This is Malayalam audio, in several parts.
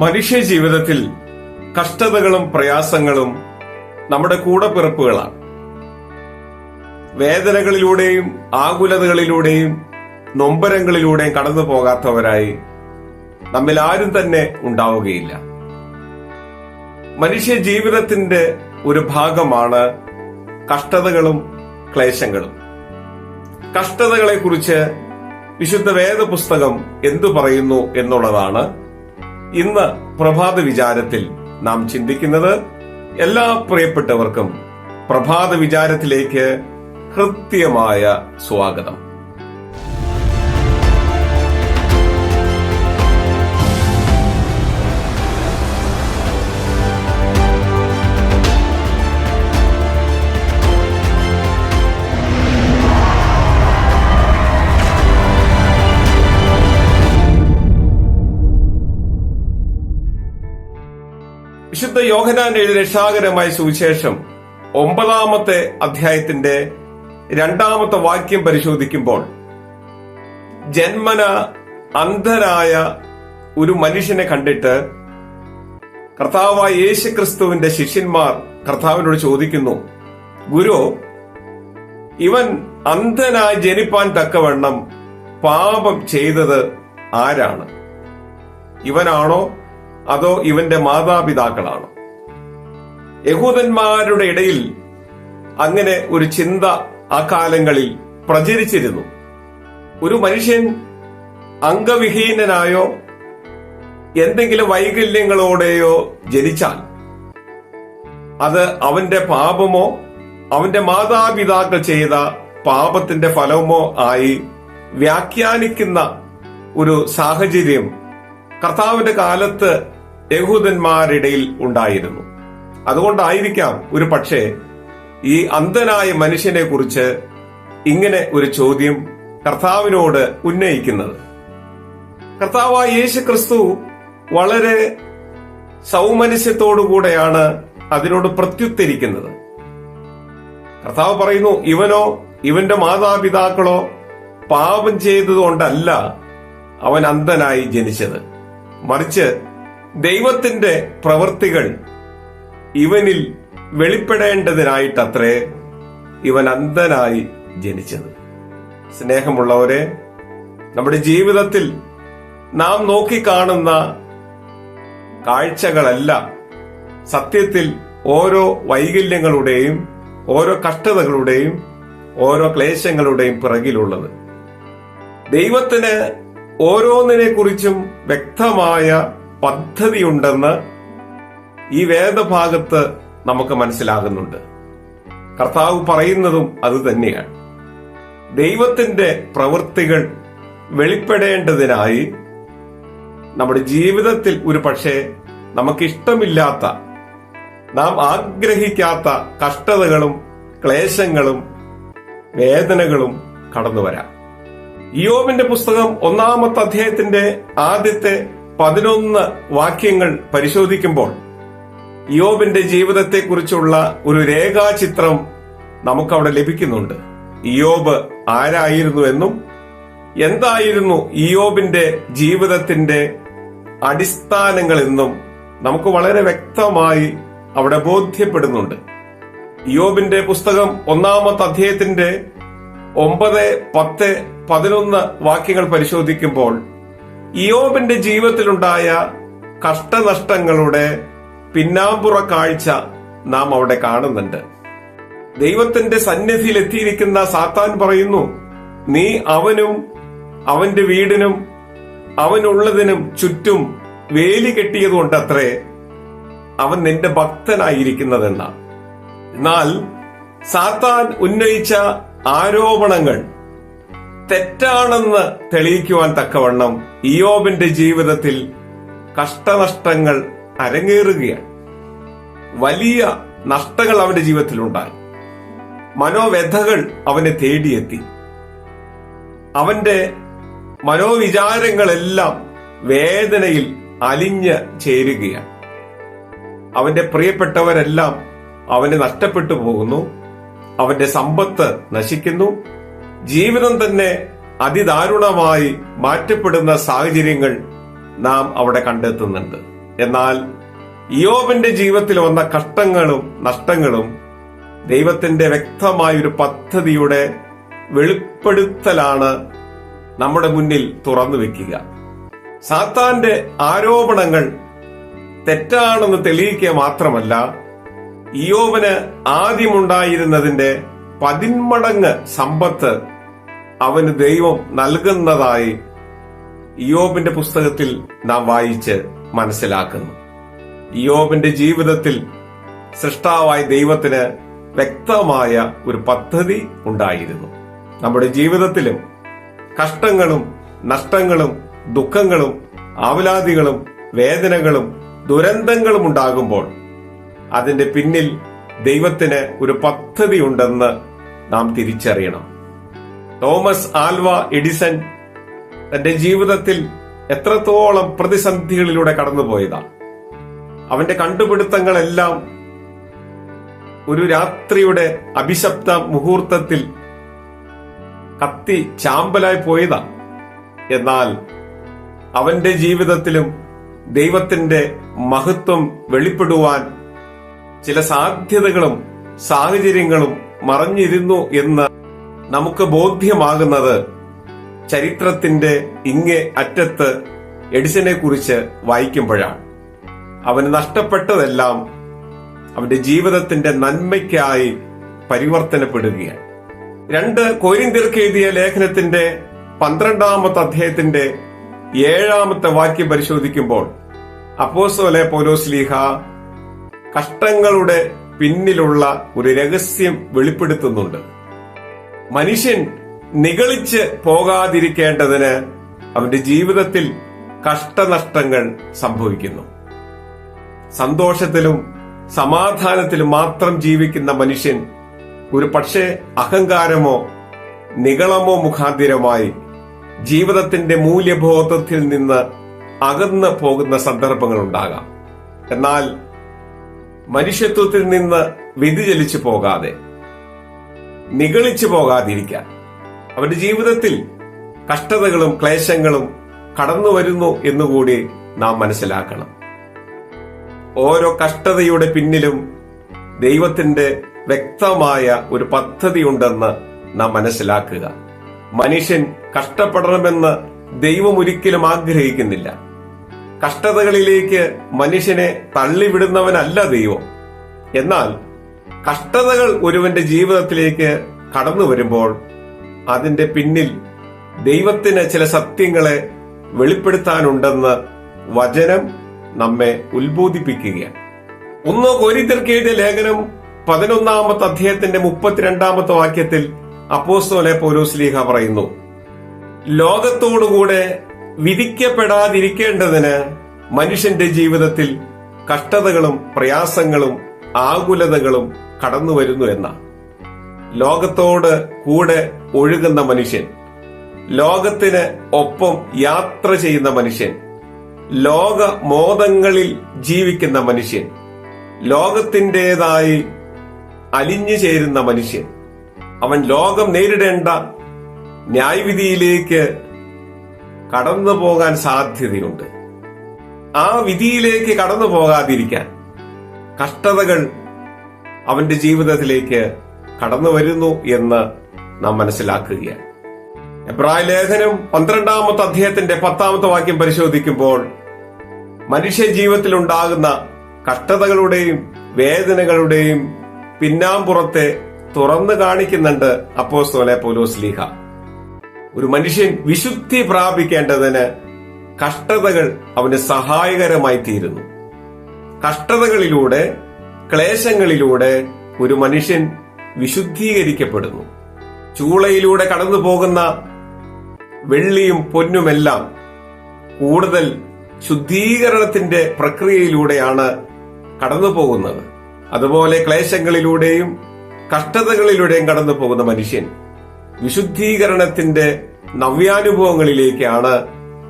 മനുഷ്യ ജീവിതത്തിൽ കഷ്ടതകളും പ്രയാസങ്ങളും നമ്മുടെ കൂടെ പിറപ്പുകളാണ്. വേദനകളിലൂടെയും ആകുലതകളിലൂടെയും നൊമ്പരങ്ങളിലൂടെയും കടന്നു പോകാത്തവരായി നമ്മൾ ആരും തന്നെ ഉണ്ടാവുകയില്ല. മനുഷ്യ ജീവിതത്തിന്റെ ഒരു ഭാഗമാണ് കഷ്ടതകളും ക്ലേശങ്ങളും. കഷ്ടതകളെ കുറിച്ച് വിശുദ്ധ വേദപുസ്തകം എന്തു പറയുന്നു എന്നുള്ളതാണ് ഇന്ന് പ്രഭാത വിചാരത്തിൽ നാം ചിന്തിക്കുന്നത്. എല്ലാ പ്രിയപ്പെട്ടവർക്കും പ്രഭാത വിചാരത്തിലേക്ക് ഹൃദ്യമായ സ്വാഗതം. വിശുദ്ധ യോഹനാൻ എഴുതിയ രക്ഷാകരമായ സുവിശേഷം ഒമ്പതാമത്തെ അധ്യായത്തിന്റെ രണ്ടാമത്തെ വാക്യം പരിശോധിക്കുമ്പോൾ ജന്മന അന്ധനായ ഒരു മനുഷ്യനെ കണ്ടിട്ട് കർത്താവായ യേശു ക്രിസ്തുവിന്റെ ശിഷ്യന്മാർ കർത്താവിനോട് ചോദിക്കുന്നു ഗുരു ഇവൻ അന്ധനായി ജനിപ്പാൻ തക്കവണ്ണം പാപം ചെയ്തത് ആരാണ്? ഇവനാണോ അതോ ഇവന്റെ മാതാപിതാക്കളാണോ? യഹൂദന്മാരുടെ ഇടയിൽ അങ്ങനെ ഒരു ചിന്ത ആ കാലങ്ങളിൽ പ്രചരിച്ചിരുന്നു. ഒരു മനുഷ്യൻ അംഗവിഹീനനായോ എന്തെങ്കിലും വൈകല്യങ്ങളോടെയോ ജനിച്ചാൽ അത് അവന്റെ പാപമോ അവന്റെ മാതാപിതാക്കൾ ചെയ്ത പാപത്തിന്റെ ഫലമോ ആയി വ്യാഖ്യാനിക്കുന്ന ഒരു സാഹചര്യം കർത്താവിന്റെ കാലത്ത് യഹൂദന്മാരിടയിൽ ഉണ്ടായിരുന്നു. അതുകൊണ്ടായിരിക്കാം ഒരു പക്ഷേ ഈ അന്ധനായ മനുഷ്യനെ കുറിച്ച് ഇങ്ങനെ ഒരു ചോദ്യം കർത്താവിനോട് ഉന്നയിക്കുന്നത്. കർത്താവായ യേശു ക്രിസ്തു വളരെ സൗമനസ്യത്തോടുകൂടെയാണ് അതിനോട് പ്രത്യുത്തരിക്കുന്നത്. കർത്താവ് പറയുന്നു ഇവനോ ഇവന്റെ മാതാപിതാക്കളോ പാപം ചെയ്തതുകൊണ്ടല്ല അവൻ അന്ധനായി ജനിച്ചത്. മറിച്ച് ദൈവത്തിന്റെ പ്രവൃത്തികൾ ഇവനിൽ വെളിപ്പെടേണ്ടതിനായിട്ടത്രേ ഇവൻ അന്ധനായി ജനിച്ചത്. സ്നേഹമുള്ളവരെ നമ്മുടെ ജീവിതത്തിൽ നാം നോക്കിക്കാണുന്ന കാഴ്ചകളല്ല. സത്യത്തിൽ ഓരോ വൈകല്യങ്ങളുടെയും ഓരോ കഷ്ടതകളുടെയും ഓരോ ക്ലേശങ്ങളുടെയും പിറകിലുള്ളത്. ദൈവത്തിന് ഓരോന്നിനെ കുറിച്ചും വ്യക്തമായ പദ്ധതിയുണ്ടെന്ന് ഈ വേദഭാഗത്ത് നമുക്ക് മനസ്സിലാകുന്നുണ്ട്. കർത്താവ് പറയുന്നതും അത് തന്നെയാണ്. ദൈവത്തിന്റെ പ്രവൃത്തികൾ വെളിപ്പെടേണ്ടതിനായി നമ്മുടെ ജീവിതത്തിൽ ഒരു പക്ഷേ നമുക്കിഷ്ടമില്ലാത്ത നാം ആഗ്രഹിക്കാത്ത കഷ്ടതകളും ക്ലേശങ്ങളും വേദനകളും കടന്നു വരാം ഇയോബിന്റെ പുസ്തകം ഒന്നാമത്തെ അധ്യായത്തിന്റെ ആദ്യത്തെ പതിനൊന്ന് വാക്യങ്ങൾ പരിശോധിക്കുമ്പോൾ യോബിന്റെ ജീവിതത്തെക്കുറിച്ചുള്ള ഒരു രേഖാചിത്രം നമുക്കവിടെ ലഭിക്കുന്നുണ്ട്. ഇയോബ് ആരായിരുന്നു എന്നും എന്തായിരുന്നു ഇയോബിന്റെ ജീവിതത്തിന്റെ അടിസ്ഥാനങ്ങൾ എന്നും നമുക്ക് വളരെ വ്യക്തമായി അവിടെ ബോധ്യപ്പെടുന്നുണ്ട്. ഇയോബിന്റെ പുസ്തകം ഒന്നാമത്തെ അധ്യായത്തിന്റെ ഒമ്പത് പത്ത് പതിനൊന്ന് വാക്യങ്ങൾ പരിശോധിക്കുമ്പോൾ ഇയോബിന്റെ ജീവിതത്തിലുണ്ടായ കഷ്ടനഷ്ടങ്ങളുടെ പിന്നാമ്പുറ കാഴ്ച നാം അവിടെ കാണുന്നുണ്ട്. ദൈവത്തിന്റെ സന്നിധിയിൽ എത്തിയിരിക്കുന്ന സാത്താൻ പറയുന്നു നീ അവനും അവന്റെ വീടിനും അവനുള്ളതിനും ചുറ്റും വേലി കെട്ടിയതുകൊണ്ടത്രേ അവൻ നിന്റെ ഭക്തനായിരിക്കുന്നതെന്ന. എന്നാൽ സാത്താൻ ഉന്നയിച്ച ആരോപണങ്ങൾ തെറ്റാണെന്ന് തെളിയിക്കുവാൻ തക്കവണ്ണം ഇയോബിന്റെ ജീവിതത്തിൽ കഷ്ടനഷ്ടങ്ങൾ അരങ്ങേറുകയാണ്. വലിയ നഷ്ടങ്ങൾ അവന്റെ ജീവിതത്തിലുണ്ടായി. മനോവ്യഥകൾ അവനെ തേടിയെത്തി. അവന്റെ മനോവിചാരങ്ങളെല്ലാം വേദനയിൽ അലിഞ്ഞ് ചേരുകയാണ്. അവന്റെ പ്രിയപ്പെട്ടവരെല്ലാം അവന് നഷ്ടപ്പെട്ടു പോകുന്നു. അവന്റെ സമ്പത്ത് നശിക്കുന്നു. ജീവിതം തന്നെ അതിദാരുണമായി മാറ്റപ്പെടുന്ന സാഹചര്യങ്ങൾ നാം അവിടെ കണ്ടെത്തുന്നുണ്ട്. എന്നാൽ യോബിന്റെ ജീവിതത്തിൽ വന്ന കഷ്ടങ്ങളും നഷ്ടങ്ങളും ദൈവത്തിന്റെ വ്യക്തമായ ഒരു പദ്ധതിയുടെ വെളിപ്പെടുത്തലാണ് നമ്മുടെ മുന്നിൽ തുറന്നു വെക്കുക. സാത്താന്റെ ആരോപണങ്ങൾ തെറ്റാണെന്ന് തെളിയിക്കുക മാത്രമല്ല ഇയോബിന് ആദ്യമുണ്ടായിരുന്നതിന്റെ പതിന്മടങ്ങ് സമ്പത്ത് അവന് ദൈവം നൽകുന്നതായി യോബിന്റെ പുസ്തകത്തിൽ നാം വായിച്ച് മനസ്സിലാക്കുന്നു. യോബിന്റെ ജീവിതത്തിൽ സൃഷ്ടാവായ ദൈവത്തിന് വ്യക്തമായ ഒരു പദ്ധതി ഉണ്ടായിരുന്നു. നമ്മുടെ ജീവിതത്തിലും കഷ്ടങ്ങളും നഷ്ടങ്ങളും ദുഃഖങ്ങളും ആവലാദികളും വേദനകളും ദുരന്തങ്ങളും ഉണ്ടാകുമ്പോൾ അതിന്റെ പിന്നിൽ ദൈവത്തിന് ഒരു പദ്ധതി ഉണ്ടെന്ന് നാം തിരിച്ചറിയണം. തോമസ് ആൽവ എഡിസൺ തന്റെ ജീവിതത്തിൽ എത്രത്തോളം പ്രതിസന്ധികളിലൂടെ കടന്നുപോയതാ. അവന്റെ കണ്ടുപിടുത്തങ്ങളെല്ലാം ഒരു രാത്രിയുടെ അഭിശപ്ത മുഹൂർത്തത്തിൽ കത്തി ചാമ്പലായി പോയതാ. എന്നാൽ അവന്റെ ജീവിതത്തിലും ദൈവത്തിന്റെ മഹത്വം വെളിപ്പെടുവാൻ ചില സാധ്യതകളും സാഹചര്യങ്ങളും മറഞ്ഞിരുന്നു എന്ന് നമുക്ക് ബോധ്യമാകുന്നത് ചരിത്രത്തിന്റെ ഇങ്ങേ അറ്റത്ത് എഡിസനെ കുറിച്ച് വായിക്കുമ്പോഴാണ്. അവന് നഷ്ടപ്പെട്ടതെല്ലാം അവന്റെ ജീവിതത്തിന്റെ നന്മയ്ക്കായി പരിവർത്തനപ്പെടുകയാണ്. രണ്ട് കോരിന്തിർക്ക് എഴുതിയ ലേഖനത്തിന്റെ പന്ത്രണ്ടാമത്തെ അധ്യായത്തിന്റെ ഏഴാമത്തെ വാക്യം പരിശോധിക്കുമ്പോൾ അപ്പോസോലെ പോലോസ്ലീഹ കഷ്ടങ്ങളുടെ പിന്നിലുള്ള ഒരു രഹസ്യം വെളിപ്പെടുത്തുന്നുണ്ട്. മനുഷ്യൻ നികളിച്ച് പോകാതിരിക്കേണ്ടതിന് അവന്റെ ജീവിതത്തിൽ കഷ്ടനഷ്ടങ്ങൾ സംഭവിക്കുന്നു. സന്തോഷത്തിലും സമാധാനത്തിലും മാത്രം ജീവിക്കുന്ന മനുഷ്യൻ ഒരു പക്ഷേ അഹങ്കാരമോ നികളമോ മുഖാന്തിരമായി ജീവിതത്തിന്റെ മൂല്യബോധത്തിൽ നിന്ന് അകന്നു പോകുന്ന സന്ദർഭങ്ങൾ ഉണ്ടാകാം എന്നാൽ മനുഷ്യത്വത്തിൽ നിന്ന് വ്യതിചലിച്ചു പോകാതെ നിഗളിച്ചു പോകാതിരിക്കാൻ. അവന്റെ ജീവിതത്തിൽ കഷ്ടതകളും ക്ലേശങ്ങളും കടന്നു വരുന്നു എന്നുകൂടി നാം മനസ്സിലാക്കണം. ഓരോ കഷ്ടതയുടെ പിന്നിലും ദൈവത്തിന്റെ വ്യക്തമായ ഒരു പദ്ധതി ഉണ്ടെന്ന് നാം മനസ്സിലാക്കുക. മനുഷ്യൻ കഷ്ടപ്പെടണമെന്ന് ദൈവം ഒരിക്കലും ആഗ്രഹിക്കുന്നില്ല. കഷ്ടതകളിലേക്ക് മനുഷ്യനെ തള്ളിവിടുന്നവനല്ല ദൈവം. എന്നാൽ കഷ്ടതകൾ ഒരുവന്റെ ജീവിതത്തിലേക്ക് കടന്നു വരുമ്പോൾ അതിന്റെ പിന്നിൽ ദൈവത്തിന് ചില സത്യങ്ങളെ വെളിപ്പെടുത്താനുണ്ടെന്ന് വചനം നമ്മെ ഉത്ബോധിപ്പിക്കുകയാണ്. ഒന്ന് കോരിത്തർക്ക് എഴുതിയ ലേഖനം പതിനൊന്നാമത്തെ അധ്യായത്തിന്റെ മുപ്പത്തിരണ്ടാമത്തെ വാക്യത്തിൽ അപ്പോസ്തോലെ പൗലോസ്ലീഹ പറയുന്നു ലോകത്തോടുകൂടെ വിധിക്കപ്പെടാതിരിക്കേണ്ടതിന് മനുഷ്യന്റെ ജീവിതത്തിൽ കഷ്ടതകളും പ്രയാസങ്ങളും ആകുലതകളും കടന്നു വരുന്നു എന്ന ലോകത്തോട് കൂടെ ഒഴുകുന്ന മനുഷ്യൻ ലോകത്തിന് ഒപ്പം യാത്ര ചെയ്യുന്ന മനുഷ്യൻ ലോക മോദങ്ങളിൽ ജീവിക്കുന്ന മനുഷ്യൻ ലോകത്തിന്റെതായി അലിഞ്ഞു ചേരുന്ന മനുഷ്യൻ അവൻ ലോകം നേരിടേണ്ട ന്യായവിധിയിലേക്ക് കടന്നു പോകാൻ സാധ്യതയുണ്ട്. ആ വിധിയിലേക്ക് കടന്നു പോകാതിരിക്കാൻ കഷ്ടതകൾ അവന്റെ ജീവിതത്തിലേക്ക് കടന്നു വരുന്നു എന്ന് നാം മനസ്സിലാക്കുകയാണ്. എബ്രായ ലേഖനം പന്ത്രണ്ടാമത്തെ അധ്യായത്തിന്റെ പത്താമത്തെ വാക്യം പരിശോധിക്കുമ്പോൾ മനുഷ്യ ജീവിതത്തിൽ ഉണ്ടാകുന്ന കഷ്ടതകളുടെയും വേദനകളുടെയും പിന്നാമ്പുറത്തെ തുറന്നു കാണിക്കുന്നുണ്ട് അപ്പോസ്തോലെ പോലോസ്ലീഹ ഒരു മനുഷ്യൻ വിശുദ്ധി പ്രാപിക്കേണ്ടതിന് കഷ്ടതകൾ അവന് സഹായകരമായി തീരുന്നു. കഷ്ടതകളിലൂടെ ക്ലേശങ്ങളിലൂടെ ഒരു മനുഷ്യൻ വിശുദ്ധീകരിക്കപ്പെടുന്നു. ചൂളയിലൂടെ കടന്നു പോകുന്ന വെള്ളിയും പൊന്നുമെല്ലാം കൂടുതൽ ശുദ്ധീകരണത്തിന്റെ പ്രക്രിയയിലൂടെയാണ് കടന്നു പോകുന്നത് അതുപോലെ ക്ലേശങ്ങളിലൂടെയും കഷ്ടതകളിലൂടെയും കടന്നു പോകുന്ന മനുഷ്യൻ വിശുദ്ധീകരണത്തിന്റെ നവ്യാനുഭവങ്ങളിലേക്കാണ്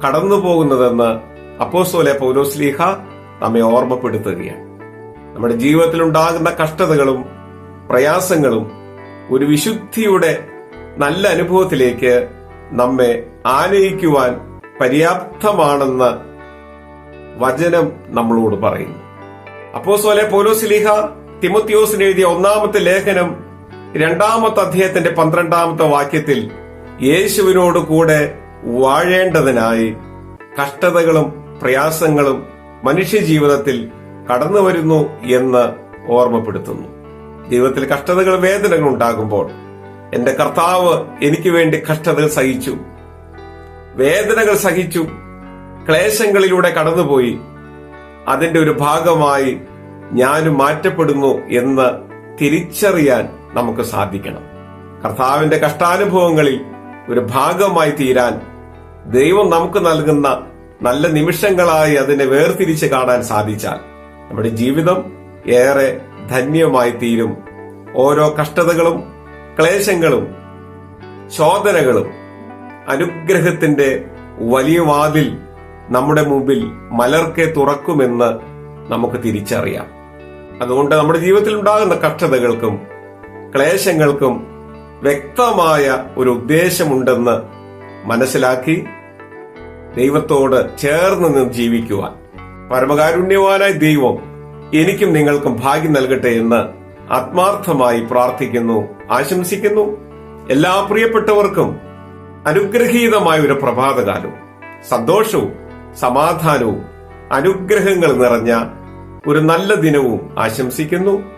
കടന്നു പോകുന്നതെന്ന് അപ്പോസോലെ പൗലോസ്ലീഹ നമ്മെ ഓർമ്മപ്പെടുത്തുകയാണ്. നമ്മുടെ ജീവിതത്തിൽ ഉണ്ടാകുന്ന കഷ്ടതകളും പ്രയാസങ്ങളും ഒരു വിശുദ്ധിയുടെ നല്ല അനുഭവത്തിലേക്ക് നമ്മെ ആനയിക്കുവാൻ പര്യാപ്തമാണെന്ന് വചനം നമ്മളോട് പറയുന്നു. അപ്പോസോലെ പൗലോസ്ലീഹ തിമോത്തിയോസിന് എഴുതിയ ഒന്നാമത്തെ ലേഖനം രണ്ടാമത്തെ അധ്യായത്തിന്റെ പന്ത്രണ്ടാമത്തെ വാക്യത്തിൽ യേശുവിനോട് കൂടെ വാഴേണ്ടതിനായി കഷ്ടതകളും പ്രയാസങ്ങളും മനുഷ്യജീവിതത്തിൽ കടന്നു വരുന്നു എന്ന് ഓർമ്മപ്പെടുത്തുന്നു. ജീവിതത്തിൽ കഷ്ടതകൾ വേദനകൾ ഉണ്ടാകുമ്പോൾ എന്റെ കർത്താവ് എനിക്ക് വേണ്ടി കഷ്ടതകൾ സഹിച്ചു. വേദനകൾ സഹിച്ചു. ക്ലേശങ്ങളിലൂടെ കടന്നുപോയി. അതിന്റെ ഒരു ഭാഗമായി ഞാനും മാറ്റപ്പെടുന്നു എന്ന് തിരിച്ചറിയാൻ നമുക്ക് സാധിക്കണം. കർത്താവിന്റെ കഷ്ടാനുഭവങ്ങളിൽ ഒരു ഭാഗമായി തീരാൻ ദൈവം നമുക്ക് നൽകുന്ന നല്ല നിമിഷങ്ങളായി അതിനെ വേർതിരിച്ച് കാണാൻ സാധിച്ചാൽ നമ്മുടെ ജീവിതം ഏറെ ധന്യമായി തീരും. ഓരോ കഷ്ടതകളും ക്ലേശങ്ങളും ശോധനകളും അനുഗ്രഹത്തിന്റെ വലിയ വാതിൽ നമ്മുടെ മുമ്പിൽ മലർക്കെ തുറക്കുമെന്ന് നമുക്ക് തിരിച്ചറിയാം. അതുകൊണ്ട് നമ്മുടെ ജീവിതത്തിൽ ഉണ്ടാകുന്ന കഷ്ടതകൾക്കും ക്ലേശങ്ങൾക്കും വ്യക്തമായ ഒരു ഉദ്ദേശമുണ്ടെന്ന് മനസ്സിലാക്കി ദൈവത്തോട് ചേർന്ന് നിന്ന് ജീവിക്കുവാൻ. പരമകാരുണ്യവാനായ ദൈവം എനിക്കും നിങ്ങൾക്കും ഭാഗ്യം നൽകട്ടെ എന്ന് ആത്മാർത്ഥമായി പ്രാർത്ഥിക്കുന്നു ആശംസിക്കുന്നു. എല്ലാ പ്രിയപ്പെട്ടവർക്കും അനുഗ്രഹീതമായ ഒരു പ്രഭാതകാലവും സന്തോഷവും സമാധാനവും അനുഗ്രഹങ്ങൾ നിറഞ്ഞ ഒരു നല്ല ദിനവും ആശംസിക്കുന്നു.